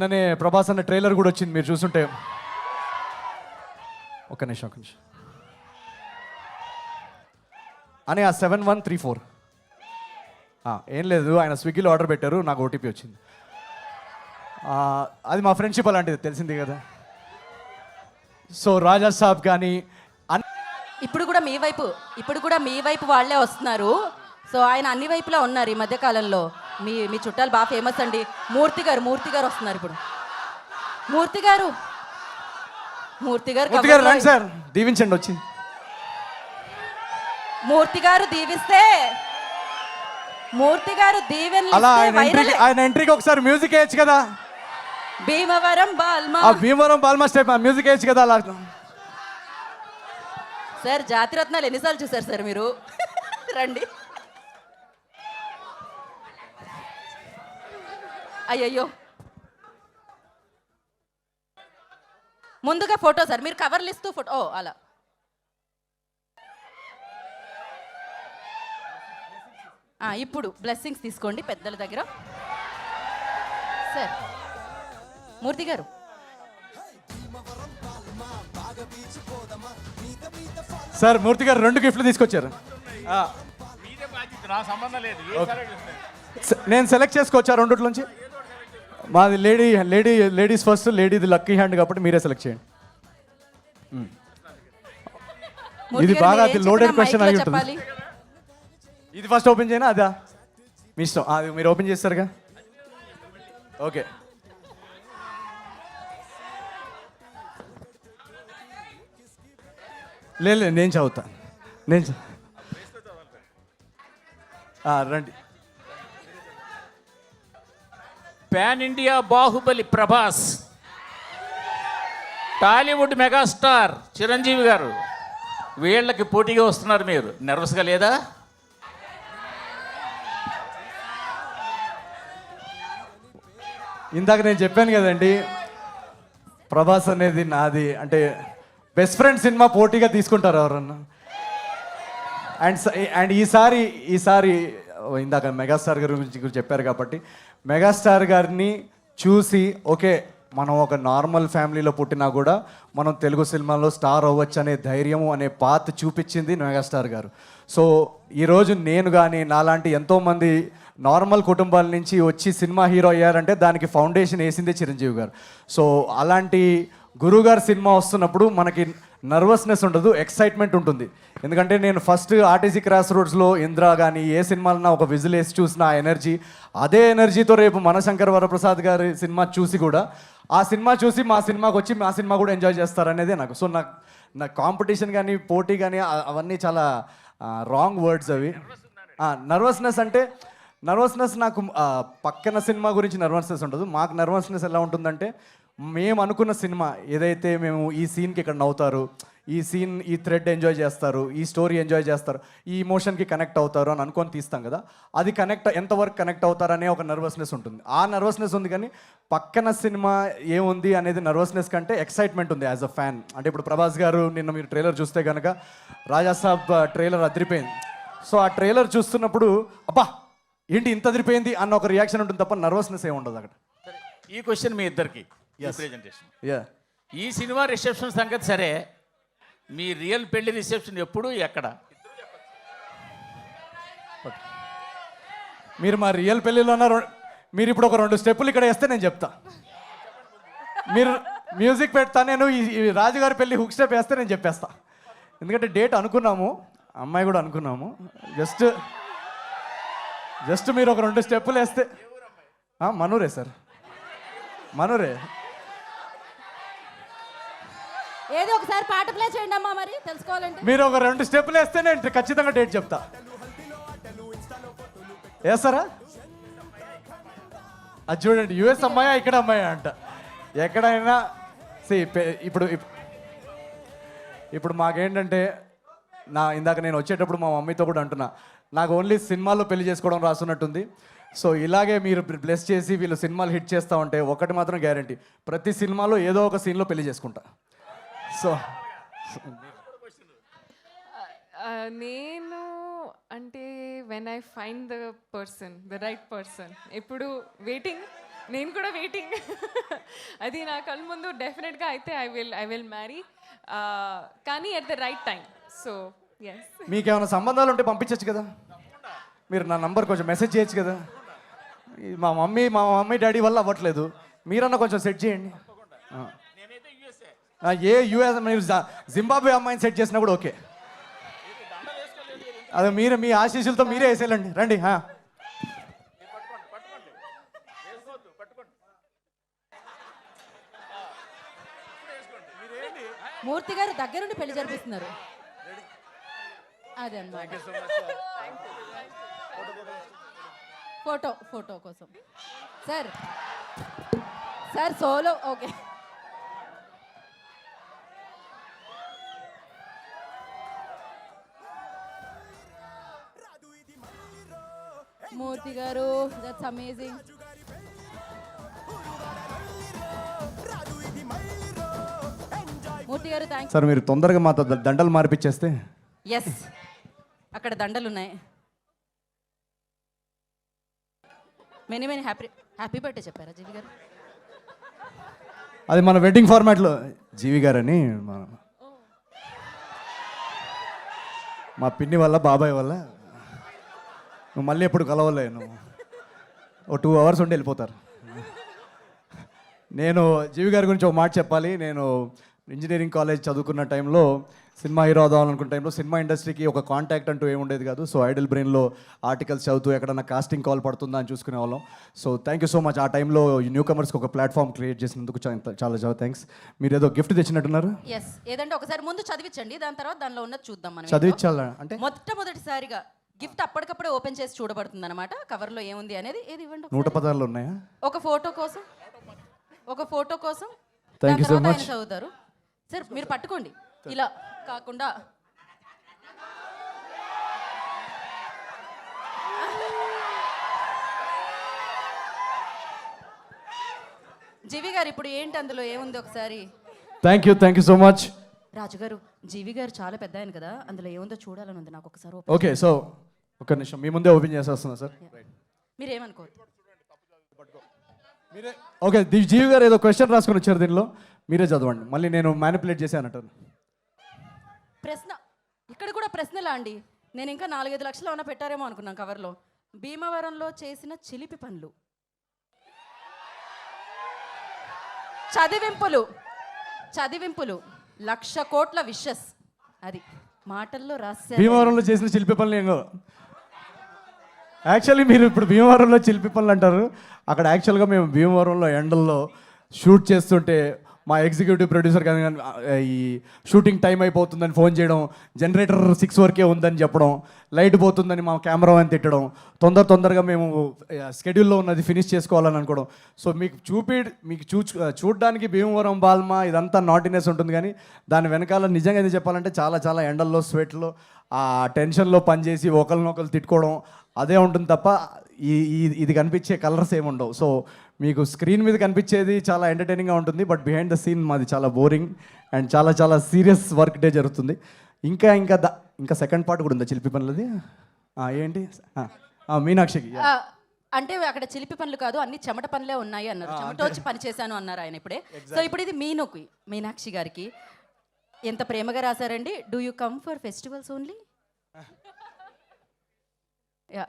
నిన్ననే ప్రభాస్ అన్న ట్రైలర్ కూడా వచ్చింది మీరు చూసుంటే. ఒక నిమిషం ఒక నిమిషం. అని ఆ సెవెన్ వన్ త్రీ ఫోర్. ఏం లేదు ఆయన స్విగ్గీలో ఆర్డర్ పెట్టారు నాకు ఓటీపీ వచ్చింది. అది మా ఫ్రెండ్షిప్ అలాంటిది తెలిసింది కదా. సో రాజా సాబ్ కానీ ఇప్పుడు కూడా మీ వైపు ఇప్పుడు కూడా మీ వైపు వాళ్ళే వస్తున్నారు. సో ఆయన అన్ని వైపులా ఉన్నారు ఈ మధ్యకాలంలో. మీ మీ చుట్టాలు బాగా ఫేమస్ అండి. మూర్తి గారు మూర్తి గారు వస్తున్నారు ఇప్పుడు. మూర్తి గారు. మూర్తి గారు మూర్తి గారు కబుర్లో- రండి సార్. దీవించండి వచ్చి. మూర్తి గారు దీవిస్తే మూర్తి గారు దీవెనలు అలా ఆయన ఎంట్రీకి ఆయన ఎంట్రీకి ఒకసారి మ్యూజిక్ వేయచ్చు కదా. భీమవరం బాల్మా. ఆ భీమవరం బాల్మా స్టెప్ ఆ మ్యూజిక్ వేయచ్చు కదా అలా. సార్ జాతిరత్నాలు ఎన్నిసార్లు చూసారు సార్ మీరు? రండి. అయ్యయ్యో. ముందుగా ఫోటో సార్ మీరు కవర్లు ఇస్తూ ఫోటో ఓ అలా. ఆ, ఇప్పుడు బ్లెస్సింగ్స్ తీసుకోండి పెద్దల దగ్గర. సార్ మూర్తి గారు. సార్ మూర్తి గారు రెండు గిఫ్ట్లు తీసుకొచ్చారు. ఆ, మీదే బాధ్యత నా సంబంధం లేదు ఏ సరే స- నేను సెలెక్ట్ చేసుకోవచ్చా రెండిట్లోంచి? మాది లేడీ లేడీ లేడీస్ ఫస్ట్ లేడీది లక్కీ హ్యాండ్ కాబట్టి మీరే సెలెక్ట్ చేయండి. ఇది బాగా అది question మైక్లో అయి ఉంటుంది. ఇది ఫస్ట్ ఓపెన్ చేయనా? అదా? మీ ఇష్టం. అది మీరు ఓపెన్ చేస్తారుగా? ఓకే లేదు లేదు, నేను చదువుతా. నేను చ- ఆ, రండి. Pan India Baahubali Prabhas. Tollywood megastar Chiranjeevi garu. వీళ్ళకి పోటీగా వస్తున్నారు మీరు. నర్వస్గా లేదా? ఇందాక నేను చెప్పాను కదండి ప్రభాస్ అనేది నాది. అంటే బెస్ట్ ఫ్రెండ్ సినిమా పోటీగా తీసుకుంటారు ఎవరన్నా. అండ్ స- అండ్ ఈసారి ఈసారి ఇందాక మెగాస్టార్ గారి గురించి చెప్పారు కాబట్టి మెగాస్టార్ గారిని చూసి ఓకే మనం ఒక నార్మల్ ఫ్యామిలీలో పుట్టినా కూడా మనం తెలుగు సినిమాలో స్టార్ అవ్వచ్చు అనే ధైర్యము అనే పాత్ చూపించింది మెగాస్టార్ గారు. సో ఈరోజు నేను కానీ నాలాంటి ఎంతోమంది నార్మల్ కుటుంబాల నుంచి వచ్చి సినిమా హీరో అయ్యారంటే దానికి ఫౌండేషన్ వేసిందే చిరంజీవి గారు. సో అలాంటి గురుగారు సినిమా వస్తున్నప్పుడు మనకి నర్వస్నెస్ ఉండదు ఎక్సైట్మెంట్ ఉంటుంది. ఎందుకంటే నేను ఫస్ట్ ఆర్టీసీ క్రాస్ రోడ్స్లో ఇంద్రా కానీ ఏ సినిమాలన్నా ఒక విజిల్ వేసి చూసిన ఆ ఎనర్జీ అదే ఎనర్జీతో రేపు మనశంకర్ వరప్రసాద్ గారి సినిమా చూసి కూడా ఆ సినిమా చూసి మా సినిమాకి వచ్చి మా సినిమా కూడా ఎంజాయ్ చేస్తారనేదే నాకు. సో నాకు నా కాంపిటీషన్ కానీ పోటీ కానీ అవన్నీ చాలా రాంగ్ వర్డ్స్ అవి. నర్వస్నెస్ అంటే నర్వస్నెస్ నాకు పక్కన సినిమా గురించి నర్వస్నెస్ ఉండదు. మాకు నర్వస్నెస్ ఎలా ఉంటుందంటే మేము అనుకున్న సినిమా ఏదైతే మేము ఈ సీన్కి ఇక్కడ నవ్వుతారు ఈ సీన్ ఈ థ్రెడ్ ఎంజాయ్ చేస్తారు ఈ స్టోరీ ఎంజాయ్ చేస్తారు ఈ ఇమోషన్కి కనెక్ట్ అవుతారు అని అనుకొని తీస్తాం కదా అది కనెక్ట్ ఎంతవరకు కనెక్ట్ అవుతారనే ఒక నర్వస్నెస్ ఉంటుంది. ఆ నర్వస్నెస్ ఉంది కానీ పక్కన సినిమా ఏముంది అనేది నర్వస్నెస్ కంటే ఎక్సైట్మెంట్ ఉంది యాజ్ అ ఫ్యాన్ అంటే ఇప్పుడు ప్రభాస్ గారు నిన్న మీరు ట్రైలర్ చూస్తే కనుక రాజాసాబ్ ట్రైలర్ అదిరిపోయింది. సో ఆ ట్రైలర్ చూస్తున్నప్పుడు అబ్బా ఏంటి ఇంత అదిరిపోయింది? అన్న ఒక రియాక్షన్ ఉంటుంది తప్ప నర్వస్నెస్ ఏమి ఉండదు అక్కడ ఈ క్వశ్చన్ మీ ఇద్దరికి. ప్రెజెంటేషన్ యా ఈ సినిమా రిసెప్షన్ సంగతి సరే. మీ రియల్ పెళ్ళి రిసెప్షన్ ఎప్పుడు ఎక్కడ? మీరు మా రియల్ పెళ్ళిలో ఉన్న రెం- మీరు ఇప్పుడు ఒక రెండు స్టెప్పులు ఇక్కడ వేస్తే నేను చెప్తా. మీరు మ్యూజిక్ పెడతా నేను ఈ ఈ రాజుగారి పెళ్ళి హుక్ స్టెప్ వేస్తే నేను చెప్పేస్తా. ఎందుకంటే డేట్ అనుకున్నాము అమ్మాయి కూడా అనుకున్నాము. జస్ట్ జస్ట్ మీరు ఒక రెండు స్టెప్పులు వేస్తే ఆ, మనూరే సార్. మనూరే. ఏదో ఒకసారి పాట ప్లే చేయండి అమ్మా మరి తెలుసుకోవాలంటే. మీరు ఒక రెండు స్టెప్పులు వేస్తే నేను ఖచ్చితంగా డేట్ చెప్తా. వేస్తారా? అది చూడండి యుఎస్ అమ్మాయా ఇక్కడ అమ్మాయా అంట. ఎక్కడైనా సి ఇప్పుడు ఇప్పుడు మాకేంటంటే నా ఇందాక నేను వచ్చేటప్పుడు మా మమ్మీతో కూడా అంటున్నా నాకు ఓన్లీ సినిమాల్లో పెళ్ళి చేసుకోవడం రాసున్నట్టుంది సో ఇలాగే మీరు బ్లెస్ చేసి వీళ్ళు సినిమాలు హిట్ చేస్తా ఉంటే ఒకటి మాత్రం గ్యారంటీ ప్రతి సినిమాలో ఏదో ఒక సీన్లో పెళ్ళి చేసుకుంటా. సో నేను అంటే when I find the person the right person ఎప్పుడు వెయిటింగ్ నేను కూడా వెయిటింగ్ అది నా కళ్ళ ముందు డెఫినెట్గా అయితే I will I will marry కానీ at the right time so yes మీకు ఏమైనా సంబంధాలు ఉంటే పంపించచ్చు కదా? మీరు నా నంబర్ కొంచెం మెసేజ్ చేయొచ్చు కదా? మా మమ్మీ మా మమ్మీ డాడీ వల్ల అవ్వట్లేదు. మీరన్నా కొంచెం సెట్ చేయండి. ఏ యుఎస్ మీరు జా- జింబాబ్వే అమ్మాయిని సెట్ చేసినా కూడా ఓకే. అదే మీరు మీ ఆశీస్సులతో మీరే వేసేయాలండి. రండి మూర్తి గారు దగ్గరుండి పెళ్ళి జరిపిస్తున్నారు. అదే అన్నమాట ఫోటో ఫోటో కోసం. Sir sir solo okay. Murthy garu. That's amazing మూర్తి గారు థ్యాంక్ సార్ మీరు తొందరగా మాతో ద- దండలు మార్పిచ్చేస్తే? ఎస్ అక్కడ దండలు ఉన్నాయి many many happy happy birthday చెప్పారా జీవి గారు? అది మన వెడ్డింగ్ ఫార్మాట్లో జీవి గారని మన మా పిన్ని వల్ల బాబాయ్ వల్ల నువ్వు మళ్ళీ ఎప్పుడు కలవలే నువ్వు. ఓ టూ అవర్స్ ఉండి వెళ్ళిపోతారు. నేను జీవి గారి గురించి ఒక మాట చెప్పాలి. నేను ఇంజనీరింగ్ కాలేజ్ చదువుకున్న టైంలో సినిమా హీరో అవుదాం అనుకున్న టైంలో సినిమా ఇండస్ట్రీకి ఒక కాంటాక్ట్ అంటూ ఏముండేది కాదు. సో ఐడల్ బ్రెయిన్లో ఆర్టికల్స్ చదువుతూ ఎక్కడన్నా కాస్టింగ్ కాల్ పడుతుందా అని చూసుకునే వాళ్ళం. So thank you so much ఆ టైంలో న్యూ కమర్స్కి ఒక ప్లాట్ఫామ్ క్రియేట్ చేసినందుకు చాలా చాలా థ్యాంక్స్ మీరు ఏదో గిఫ్ట్ తెచ్చినట్టున్నారు? ఎస్ ఏదంటే ఒకసారి ముందు చదివించండి. దాని తర్వాత దానిలో ఉన్నది చూద్దాం మనం. చదివించాలా? అంటే మొట్టమొదటిసారిగా గిఫ్ట్ అప్పటికప్పుడే ఓపెన్ చేసి చూడబడుతుంది అనమాట కవర్లో ఏముంది అనేది ఏది ఇవ్వండి నూట ఒకసారి. పదాలు ఉన్నాయా? ఒక ఫోటో కోసం. ఒక ఫోటో కోసం. Thank దాని you so తర్వాత ఆయన much. చదువుతారు. సార్ మీరు పట్టుకోండి. ఇలా కాకుండా. జీవి గారు ఇప్పుడు ఏంటి అందులో? ఏముంది ఒకసారి? Thank you thank you so much రాజుగారు జీవి గారు చాలా పెద్ద ఆయన కదా. అందులో ఏముందో చూడాలని ఉంది. నాకు ఒకసారి ఓకే సో ఒక్క నిమిషం మీ ముందే ఓపెన్ చేసేస్తున్నా సార్. మీరు ఏమనుకోవద్దు మీరే ఓకే ది- జీవి గారు ఏదో క్వశ్చన్ రాసుకొని వచ్చారు దీనిలో. మీరే చదవండి. మళ్ళీ నేను మ్యానిపులేట్ చేశానట్టు ప్రశ్న ఇక్కడ కూడా ప్రశ్నలా అండి. నేను ఇంకా నాలుగైదు లక్షలు ఏమైనా పెట్టారేమో అనుకున్నాను కవర్లో భీమవరంలో చేసిన చిలిపి పనులు చదివింపులు. చదివింపులు. లక్ష కోట్ల విషస్ అది మాటల్లో రాశారు భీమవరంలో చేసిన శిల్పి పనులు ఏంగో యాక్చువల్లీ మీరు ఇప్పుడు భీమవరంలో శిల్పి పనులు అంటారు. అక్కడ యాక్చువల్గా మేము భీమవరంలో ఎండల్లో షూట్ చేస్తుంటే మా ఎగ్జిక్యూటివ్ ప్రొడ్యూసర్ కానీ ఈ షూటింగ్ టైం అయిపోతుందని ఫోన్ చేయడం జనరేటర్ సిక్స్ వరకే ఉందని చెప్పడం లైట్ పోతుందని మా కెమెరా అని తిట్టడం తొందర తొందరగా మేము స్కెడ్యూల్లో ఉన్నది ఫినిష్ చేసుకోవాలని అనుకోవడం. సో మీకు చూపి మీకు చూ చూడడానికి భీమవరం బాల్మా ఇదంతా నాటినెస్ ఉంటుంది కానీ దాని వెనకాల నిజంగా ఏది చెప్పాలంటే చాలా చాలా ఎండల్లో స్వెట్లో ఆ టెన్షన్లో పనిచేసి ఒకరినొకరు తిట్టుకోవడం అదే ఉంటుంది తప్ప ఈ ఇది కనిపించే కలర్స్ ఏమి ఉండవు. సో మీకు స్క్రీన్ మీద కనిపించేది చాలా ఎంటర్టైనింగ్గా ఉంటుంది బట్ బిహైండ్ ద సీన్ మాది చాలా బోరింగ్ అండ్ చాలా చాలా సీరియస్ వర్క్ డే జరుగుతుంది. ఇంకా ఇంకా ద ఇంకా సెకండ్ పార్ట్ కూడా ఉందా చిలిపి పనులది? ఏంటి? మీనాక్షికి అంటే అక్కడ చిలిపి పనులు కాదు అన్ని చెమట పనులే ఉన్నాయి అన్నారు. చెమట వచ్చి పని చేశాను అన్నారు ఆయన ఇప్పుడే. సో ఇప్పుడు ఇది మీనుకి మీనాక్షి గారికి. ఎంత ప్రేమగా రాశారండి. Do you come for festivals only yeah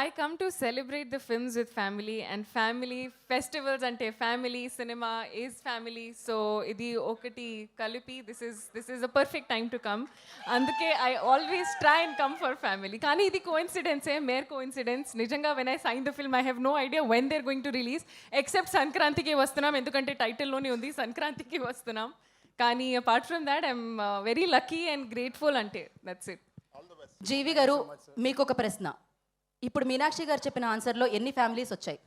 I come to celebrate the films with family and family festivals అంటే family cinema is family so ఇది ఒకటి కలిపి this is this is a perfect time to come అందుకే I always try and come for family కానీ ఇది co కోఇన్సిడెన్సే mere coincidence నిజంగా when I sign the film I have no idea when they going to release except సంక్రాంతికి వస్తున్నాం. ఎందుకంటే టైటిల్లోనే ఉంది సంక్రాంతికి వస్తున్నాం. కానీ apart from that I'm very lucky and grateful అంటే దట్స్ ఇట్ జీవి గారు మీకు ఒక ప్రశ్న. ఇప్పుడు మీనాక్షి గారు చెప్పిన ఆన్సర్లో ఎన్ని ఫ్యామిలీస్ వచ్చాయి?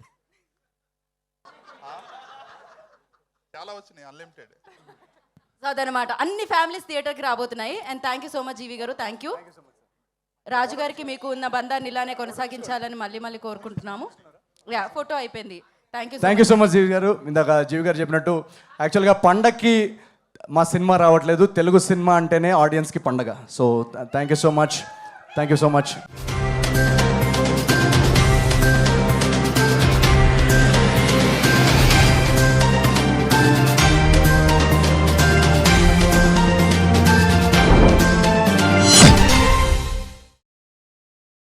చాలా వచ్చినాయి అన్లిమిటెడ్ సో అదనమాట అన్ని ఫ్యామిలీస్ థియేటర్కి రాబోతున్నాయి. And thank you so much GV garu. Thank you రాజు గారికి మీకు ఉన్న బంధాన్ని ఇలానే కొనసాగించాలని మళ్ళీ మళ్ళీ కోరుకుంటున్నాము. యా ఫోటో అయిపోయింది. Thank you thank you so much GV garu. ఇందాక జీవి గారు చెప్పినట్టు యాక్చువల్గా పండక్కి మా సినిమా రావట్లేదు. తెలుగు సినిమా అంటేనే ఆడియన్స్కి పండగ. So thank you so much thank you so much